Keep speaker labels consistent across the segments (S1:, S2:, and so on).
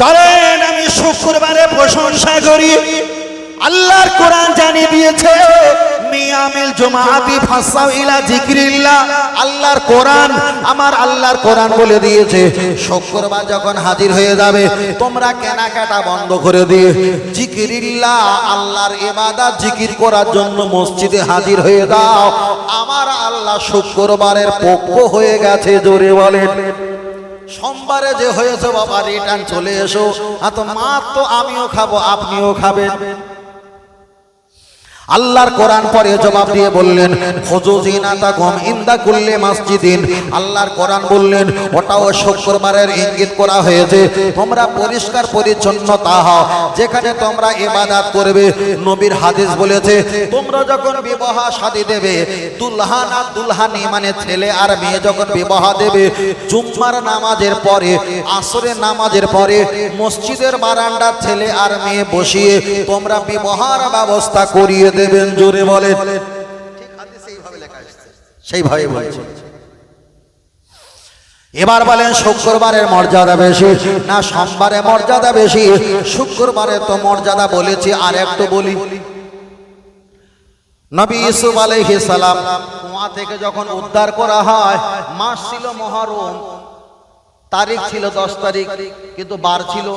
S1: চলেন আমি শুক্রবারে প্রশংসা করি। আল্লাহর কোরআন জানিয়ে দিয়েছে ইলা আল্লাহর কোরআন, আমার আল্লাহর বলে দিয়েছে যখন হাজির হয়ে যাবে, তোমরা কেনাকাটা বন্ধ করে আল্লাহর জিকির করার জন্য মসজিদে হাজির হয়ে দাও আমার আল্লাহ শুক্রবারের পক্ষ হয়ে গেছে, জোরে বলেন। সোমবারে যে হয়েছে বাবা রিটার্ন চলে এসো। আর তো মা তো আমিও খাব, আপনিও খাবেন। আল্লাহর কোরআন পরে জবাব দিয়ে বললেন ফজুজিনাতা গম ইন্দা কুল্লে মসজিদিন। আল্লাহর কোরআন বললেন, ওটাও শুক্রবারের ইঙ্গিত করা হয়েছে, তোমরা পরিষ্কার পরিচ্ছন্নতা হও যেখানে তোমরা ইবাদত করবে। নবীর হাদিস বলেছে, তোমরা যখন বিবাহ শাদী দেবে, দুলহান আর দুলহানি মানে ছেলে আর মেয়ে যখন বিবাহ দেবে, জুম্মার নামাজের পরে, আসরের নামাজের পরে, মসজিদের বারান্দার ছেলে আর মেয়ে বসিয়ে তোমরা বিবাহর ব্যবস্থা করিয়ে দেবেন, জোরে বলেন সেইভাবে বলছে। এবার বলেন, শুক্রবারের মর্যাদা বেশি? না, সোমবারে মর্যাদা বেশি? শুক্রবারে তো মর্যাদা বলেছি, আর একটু বলি। নবী ইসুফ আলাইহিস সালাম কুয়া থেকে যখন উদ্ধার করা হয়, মাস ছিল মহরম। তারিখ ছিল দশ তারিখ, কিন্তু বার ছিল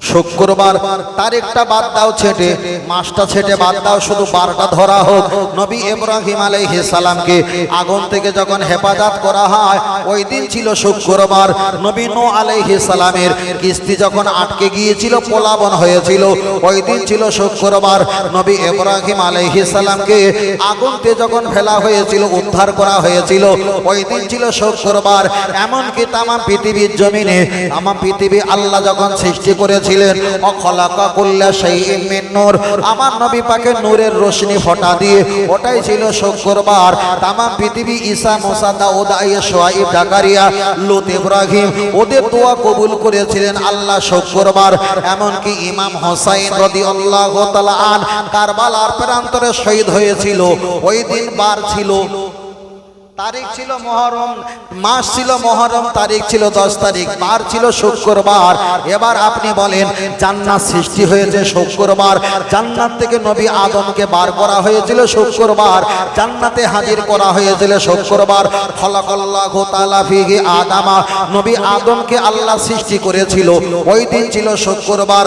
S1: শুক্রবার তারিখটা বাদ দাও ছেটে মাসটা ছেটে বাদ দাও শুধু বারটা ধরা হোক। নবী ইব্রাহিম আলাইহিস সালামকে আগুন থেকে যখন হেফাজত করা হয় ওই দিন ছিল শুক্রবার। নবী নো আলাইহিস সালামের কিস্তি যখন আটকে গিয়েছিল পোলাবন হয়েছিল। ওই দিন ছিল শুক্রবার। নবী ইব্রাহিম আলাইহিস সালামকে আগুনতে যখন ফেলা হয়েছিল উদ্ধার করা হয়েছিল ওই দিন ছিল শুক্রবার। এমনকি তামাম পৃথিবীর জমিনে আমার পৃথিবী আল্লাহ যখন সৃষ্টি করেছিলেন। অখলাকা নূর। আমার নবী পাকে নূরের রোশনি ফোঁটা দিয়ে, ওটাই ছিল শুক্রবার। তামাম পৃথিবী ঈসা, মুসা, দাউদ আইয়া সোয়াইব জাকারিয়া, লুত, ইব্রাহিম, ওদের দোয়া কবুল করেছিলেন আল্লাহ শুক্রবার। এমনকি ইমাম হোসাইন রাদিয়াল্লাহু তাআলা আন কারবালার প্রান্তরে শহীদ হয়েছিল। ওই দিন বার ছিল। তারিখ ছিল মহরম, মাস ছিল মহরম, তারিখ ছিল দশ তারিখ, বার ছিল শুক্রবার। এবার আপনি বলেন, জান্নাত সৃষ্টি হয়েছে শুক্রবার। জান্নাত থেকে নবী আদমকে বার করা হয়েছিল শুক্রবার। জান্নাতে হাজির করা হয়েছিল শুক্রবার। ফিহি আদামা, নবী আদমকে আল্লাহ সৃষ্টি করেছিল। ওই দিন ছিল শুক্রবার।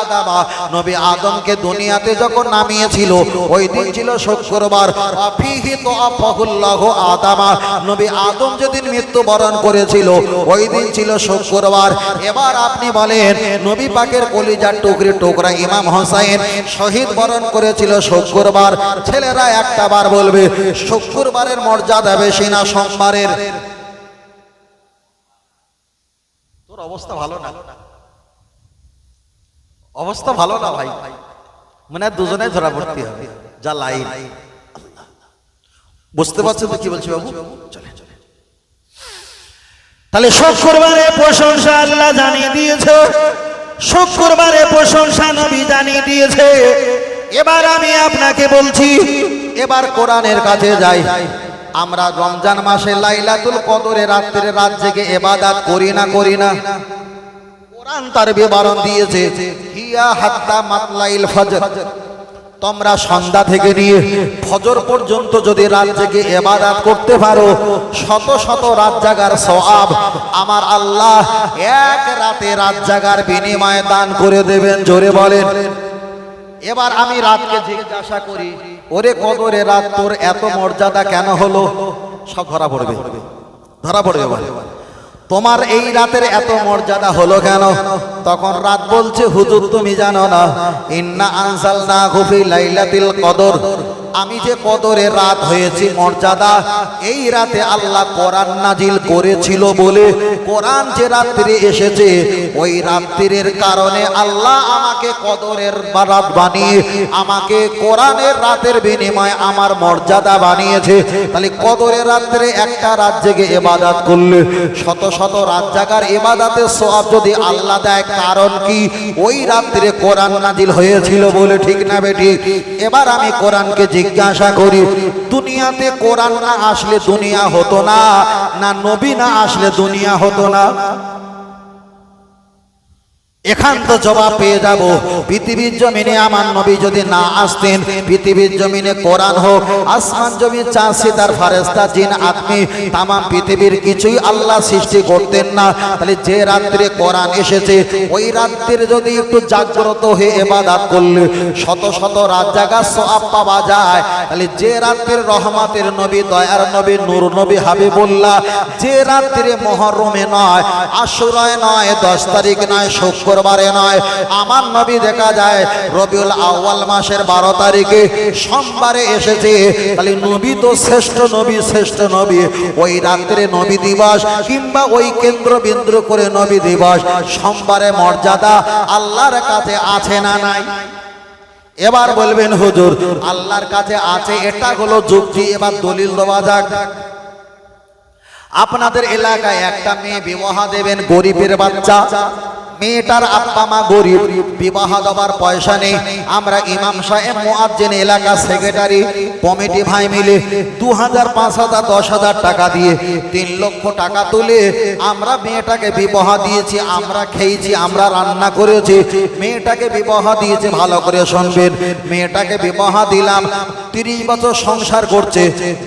S1: আদামা, নবী আদমকে দুনিয়াতে যখন নামিয়েছিল, ওই দিন ছিল শুক্রবার। আদামা। নবী আদম যেদিন মৃত্যুবরণ করেছিল, ওই শুক্রবারের মর্যাদা বেশি না সোমবারের? তোর অবস্থা ভালো না? অবস্থা ভালো না ভাই? মানে দুজনে ধরা পড়তে হবে। যা লাইন। বুঝতে পারছেন তো কি বলছি বাবু? চলে চলে তাহলে শুক্রবারে প্রশংসা আল্লাহ জানিয়ে দিয়েছে। শুক্রবারে প্রশংসা নবী জানিয়ে দিয়েছে। এবার আমি আপনাকে বলছি এবার কোরআনের কাছে যাই। আমরা রমজান মাসে লাইলাতুল কদরে রাত্রে রাত জেগে এবাদাত করি না করি না। কোরআন তার বিবরণ দিয়েছে হিয়া হাত্তা মাতলাইল ফজর। তোমরা সন্ধ্যা থেকে নিয়ে ফজর পর্যন্ত যদি রাত জেগে এবাদাত করতে পারো, শত শত রাত জাগার সওয়াব আমার আল্লাহ এক রাতে রাত জাগার বিনিময়ে দান করে দেবেন, জোরে বলেন। এবার আমি রাতকে জিজ্ঞাসা করি, ওরে কদরে রাত তোর এত মর্যাদা কেন হলো? সব ধরা পড়বে। ধরা পড়বে। তোমার এই রাতের এত মর্যাদা হলো কেন? তখন রাত বলছে, হুজুর, তুমি জানো না, ইন্না আনসাল না লাইলাতিল কদর। আমি যে কদরে রাত হয়েছি, মর্যাদা, এই রাতে আল্লাহ কোরআন নাজিল করেছিল বলে কোরআন যে রাত্রি এসেছে, ওই রাত্রির কারণে আল্লাহ আমাকে কদরের রাত বানিয়ে, আমাকে কোরআনের রাতের বিনিময়ে আমার মর্যাদা বানিয়েছে। তাহলে কদরের রাত্রে একটা রাত জেগে এবাদাত করলে, শত শত রাত জাগার এবাদাতের সব যদি আল্লাহ দেয়, কারণ কি? ওই রাত্রে কোরআন নাজিল হয়েছিল বলে, ঠিক না বেটি এবার আমি কোরআনকে জিজ্ঞাসা করি, দুনিয়াতে কোরআন না আসলে দুনিয়া হতো না না নবী না আসলে দুনিয়া হতো না? এখান তো জবাব পেয়ে যাব। পৃথিবীর জমিনে আমার নবী যদি না আসতেন, পৃথিবীর জমিনে কোরআন হোক, আসমান জমি চাষি তার ফারেস্তা জিন, আদমি তাম পৃথিবীর কিছুই আল্লাহ সৃষ্টি করতেন না। তাহলে যে রাত্রে কোরআন এসেছে, ওই রাত্রে যদি একটু জাগ্রত হয়ে এবাদাত করলে শত শত রাত জাগা সব পাওয়া যায়। তাহলে যে রাত্রির রহমাতের নবী, দয়ার নবী, নূর নবী, হাবিবুল্লাহ, যে রাত্রে মহরমে নয়, আশুরায় নয়, দশ তারিখ নয় শুক্রবারে নয়। আমার নবী দেখা যায়, রবিউল আউয়াল মাসের বারো তারিখে সোমবারে এসেছে। তাহলে নবী তো শ্রেষ্ঠ নবী শ্রেষ্ঠ নবী। ওই রাত্রে নবী দিবস কিংবা ওই কেন্দ্রবিন্দু করে নবী দিবস। সোমবারে মর্যাদা আল্লাহর কাছে আছে না নাই? এবার বলবেন, হুজুর, আল্লাহর কাছে আছে, এটা হলো যুক্তি, এবার দলিল দেওয়া যাক। আপনাদের এলাকায় একটা মেয়ে বিবাহ দেবেন, গরিবের বাচ্চা। মেয়েটার আব্বা মা গরিব, বিবাহ দেওয়ার পয়সা নেই। আমরা ইমাম সাহেব মুয়াজ্জিন এলাকা সেক্রেটারি, কমিটি ভাই মিলে দু হাজার পাঁচ হাজার দশ হাজার টাকা দিয়ে তিন লক্ষ টাকা তুলে আমরা মেয়েটাকে বিবাহ দিয়েছি, আমরা খেয়েছি, আমরা রান্না করেছি। মেয়েটাকে বিবাহ দিয়েছি, ভালো করে শুনবেন। মেয়েটাকে বিবাহ দিলাম, তিরিশ বছর সংসার করছে।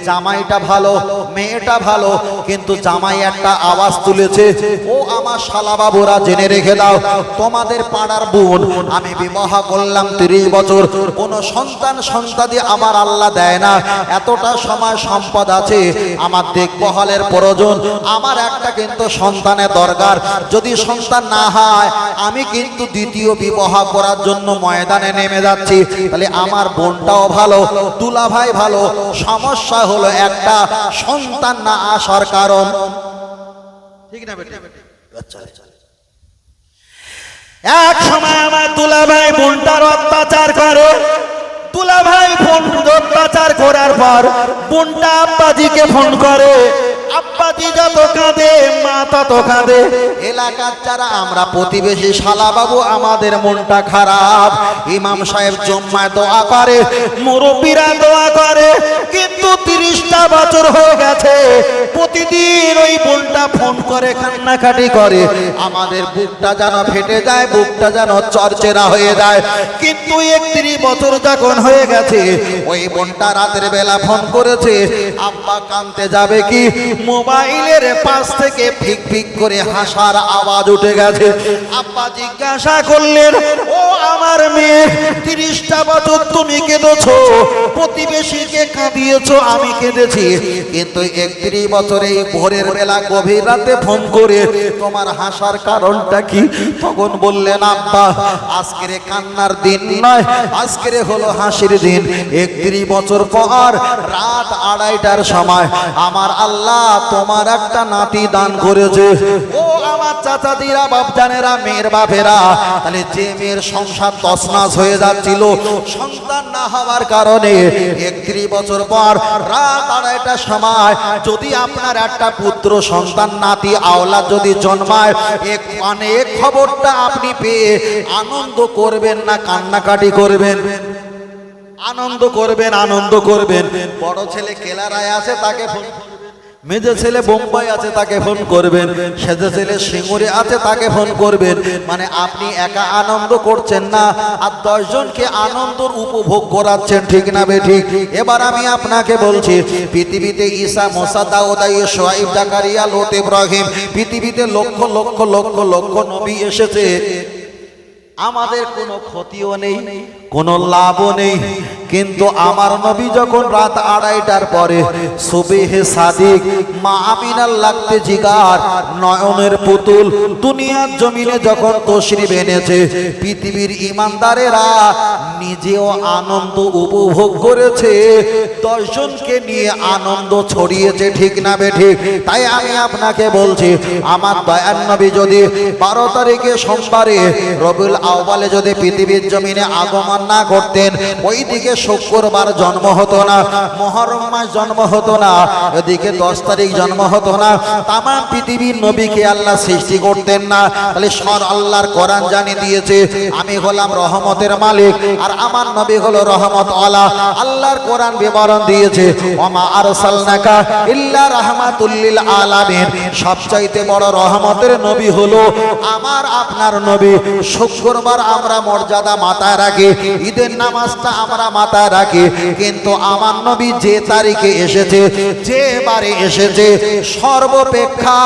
S1: জামাইটা ভালো, মেয়েটা ভালো, কিন্তু জামাই একটা আওয়াজ তুলেছে, ও আমার শালা বাবুরা, জেনে রেখে দাও। তোমাদের পাড়ার বোন, আমি বিবাহ করলাম তিরিশ বছর। কোনো সন্তান সন্তাদি আমার আল্লাহ দেয় না। এতটা সময় সম্পদ আছে। আমার দেখবহলের প্রয়োজন। আমার একটা কিন্তু সন্তানের দরকার। যদি সন্তান না হয়, আমি কিন্তু দ্বিতীয় বিবাহ করার জন্য ময়দানে নেমে যাচ্ছি। তাহলে আমার বোনটাও ভালো তুলা ভাই ভালো। সমস্যা হলো একটা, সন্তান না আসার কারণ। ঠিক না বেটা? আচ্ছা আচ্ছা
S2: এক সময় আমার তুলা ভাই বোনটার অত্যাচার করে। তুলা ভাই ফোন অত্যাচার করার পর বোনটা আব্বাজিকে ফোন করে। আব্বাজি যত কাঁদে
S1: এলাকার যারা আমরা প্রতিবেশী শালা বাবু আমাদের মনটা খারাপ। ইমাম সাহেব দোয়া করে,
S2: মুরব্বীরা দোয়া করে। কিন্তু তিরিশটা বছর হয়ে গেছে। প্রতিদিন ওই বোনটা ফোন করে,
S1: কান্নাকাটি করে। আমাদের বুকটা যেন ফেটে যায়, বুকটা যেন চরচেরা হয়ে যায়।
S2: কিন্তু একত্রিশ বছর যখন হয়ে গেছে,
S1: ওই বোনটা রাতের বেলা ফোন করেছে, আব্বা, কানতে যাবে কি? মোবাইলের পাশ থেকে ফিক ফিক করে হাসার আওয়াজ উঠে গেছে।
S2: আব্বা জিজ্ঞাসা করলেন, ও আমার মেয়ে, তিরিশটা বছর তুমি কেঁদেছো? প্রতিবেশীকে কাঁদিয়েছো আমি কেঁদেছি।
S1: কিন্তু একত্রিশ বছরে ভোরের বেলা গভীর রাতে ফোন করে তোমার হাসার কারণটা কি? তখন বললেন, আব্বা, আজকের কান্নার দিন নয়, আজকের হলো হাসির দিন। একত্রিশ বছর পর রাত আড়াইটার সময় আমার আল্লাহ তোমার একটা নাতি দান করেছে। ও আমার চাচাদিরা বাপজানেরা মেয়ের বাপেরা। তাহলে যে মেয়ের সংসার তসনাস হয়ে যাচ্ছিল, সন্তান না হওয়ার কারণে একত্রিশ বছর পর রাত আড়াইটার সময় যদি আপনার একটা পুত্র সন্তান, নাতি আওলা যদি জন্মায়, এক মানে এক খবরটা আপনি পেয়ে আনন্দ করবেন না, কান্নাকাটি করবেন? আনন্দ করবেন আনন্দ করবেন। বড় ছেলে কেলারায় আছে, তাকে মেজে ছেলে বোম্বাই আছে, তাকে ফোন করবেন। সেজে ছেলে সিঙ্গুরে আছে, তাকে ফোন করবেন। মানে আপনি একা আনন্দ করছেন না, আর দশজনকে আনন্দর উপভোগ করাচ্ছেন, ঠিক না বে ঠিক? এবার আমি আপনাকে বলছি, পৃথিবীতে ঈসা, মোসা দাউদাই সোয়াইব জাকারিয়া, লোত, ইব্রাহিম, পৃথিবীতে লক্ষ লক্ষ লক্ষ লক্ষ নবী এসেছে। আমাদের কোনো ক্ষতিও নেই, কোনো লাভও নেই। কিন্তু আমার নবী যখন রাত আড়াইটার পরে সুবেহে সাদিক, মা আমিনার লাগতে জিগার, নয়নের পুতুল দুনিয়ার জমিনে যখন তশরিফ এনেছে, পৃথিবীর ইমানদারেরা নিজেও আনন্দ উপভোগ করেছে। দশজনকে নিয়ে আনন্দ ছড়িয়েছে, ঠিক না বে ঠিক? তাই আমি আপনাকে বলছি, আমার দয়ার নবী যদি বারো তারিখে সোমবারে রবিউল আউ্বালে যদি পৃথিবীর জমিনে আগমন না করতেন ওই দিকে শুক্রবার জন্ম হতো না, মহরম মাস জন্ম হতো না, এদিকে দশ তারিখ জন্ম হতো না। তামাম পৃথিবীর নবীকে আল্লাহ সৃষ্টি করতেন না। তাহলে সর আল্লাহর কোরআন জানিয়ে দিয়েছে, আমি হলাম রহমতের মালিক, আর আমার নবী হলো রহমত আলা আল্লাহর কোরআন বিবরণ দিয়েছে, ওমা আরসালনাকা ইল্লা রাহমাতুল্লিল আলামিন। সবচাইতে বড় রহমতের নবী হলো আমার আপনার নবী। শুক্রবার আমরা মর্যাদা মাথায় রাখি, ঈদের নামাজটা আমরা মাথায় রাখি। কিন্তু আমার নবী যে তারিখে এসেছে, যে বারে এসেছে, সর্বপেক্ষা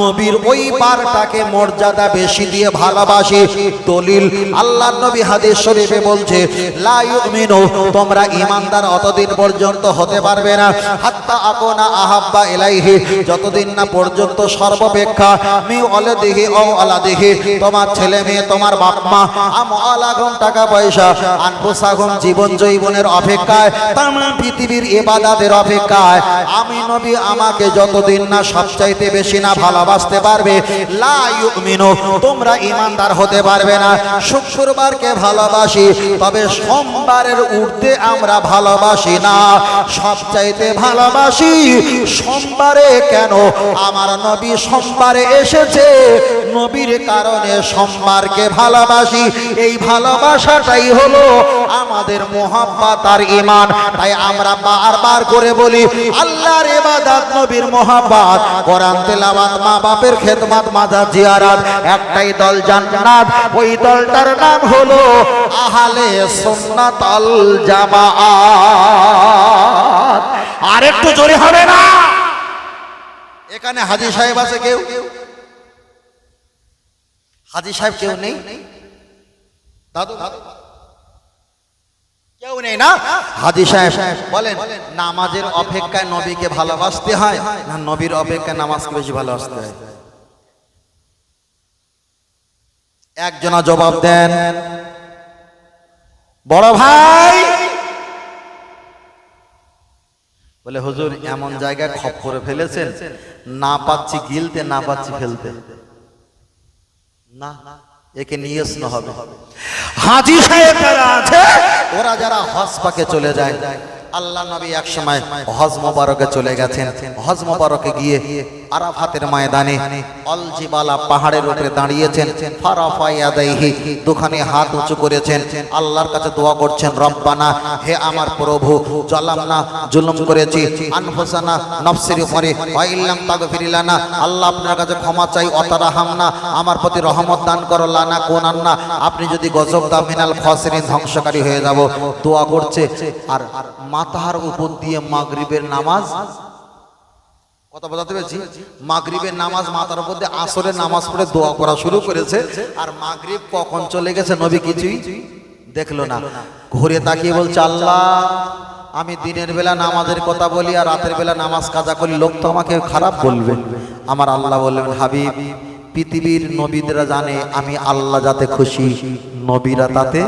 S1: নবীর ওই বারটাকে মর্যাদা বেশি দিয়ে ভালোবাসি। দলিল আল্লাহ নবী হাদিস শরীফে বলছে, লা ইউমিনু তোমরা ইমানদার অতদিন পর্যন্ত হতে পারবে না। হাত্তা আকোনা আহাব্বা ইলাইহি, যতদিন না পর্যন্ত সর্বপেক্ষা মি অলে দেখি ও আলা দেখি তোমার ছেলে মেয়ে, তোমার বাপ মা আম আলাগম টাকা পয়সা আনফুসাগম জীবন জৈবনের অপেক্ষায় তাম পৃথিবীর ইবাদাতের অপেক্ষায়। আমি নবী, আমাকে যতদিন না সবচাইতে বেশি না ভালোবাসতে পারবে তোমরা ইমানদার হতে পারবে না। শুক্রবারকে ভালোবাসি, তবে সোমবারের উর্ধে আমরা ভালোবাসি না। সবচাইতে ভালোবাসি সোমবারে কেন? আমার নবী সোমবারে এসেছে, নবীর কারণে সোমবারকে ভালোবাসি। এই ভালোবাসাটাই হলো আমাদের মোহাব্বত আর ইমান তাই আমরা বারবার করে বলি, আল্লাহর ইবাদত, নবীর মোহাব্বত কোরআন তেলাওয়াত, মা বাপের খেদমত, মাজার জিয়ারাত। একটাই দল জান্নাত, ওই দলটার নাম হলো আহলে সুন্নাত আল জামাআত
S2: আর একটু জোরে হবে না?
S1: এখানে হাজি সাহেব আছে কেউ? হাজি সাহেব কেউ নেই? দাদু দাদু। নামাজের অপেক্ষায় নবীকে ভালোবাসতে হয় না নবীর অপেক্ষায় নামাজকে বেশি ভালোবাসতে হয়? একজনা জবাব দেন, বড় ভাই! বলে, হুজুর, এমন জায়গায় খপ করে ফেলেছেন, না পাচ্ছি গিলতে, না পাচ্ছি ফেলতে। না। একে নিয়ে আসনো হবে।
S2: হাজি সাহেব যারা আছে
S1: ওরা যারা হজ পাকে চলে যায় আল্লাহ নবী এক সময় হজ মোবারকে চলে গেছেন। হজ মোবারকে গিয়ে আরাফাতের ময়দানে। অলজিবালা পাহাড়ের উপরে দাঁড়িয়েছেন। ফারাফা ইয়াদাইহি দুখানে হাত উঁচু করেছেন। আল্লাহর কাছে দোয়া করছেন, রব্বানা, হে আমার প্রভু জালামনা জুলুম করেছি। আনফুসানা, নফসির উপরে, ওয়াইল্লাম তাগফিরিলানা আল্লাহ আপনার কাছে ক্ষমা চাই, অতারাহামনা। আমার প্রতি রহমত দান করো, লানা কোনান্না। আপনি যদি গজব দাও মিনাল খসরিন ধ্বংসকারী হয়ে যাব। দোয়া করছে। আর মাথার উপর দিয়ে মাগরিবের নামাজ কথা বোঝাতে পেরেছি? মাগরিবের নামাজ মাথার মধ্যে আসরের নামাজ পড়ে দোয়া করা শুরু করেছে। আর মাগরিব কখন চলে গেছে নবী কিছুই দেখল না। ঘুরে তাকিয়ে বলছে, আল্লাহ, আমি দিনের বেলা নামাজের কথা বলি আর রাতের বেলা নামাজ কাজা করি। লোক তো আমাকে খারাপ বলবে। আমার আল্লাহ বললেন, হাবিব, পৃথিবীর নবীরা জানে আমি আল্লাহ যাতে খুশি, নবীরা তাতে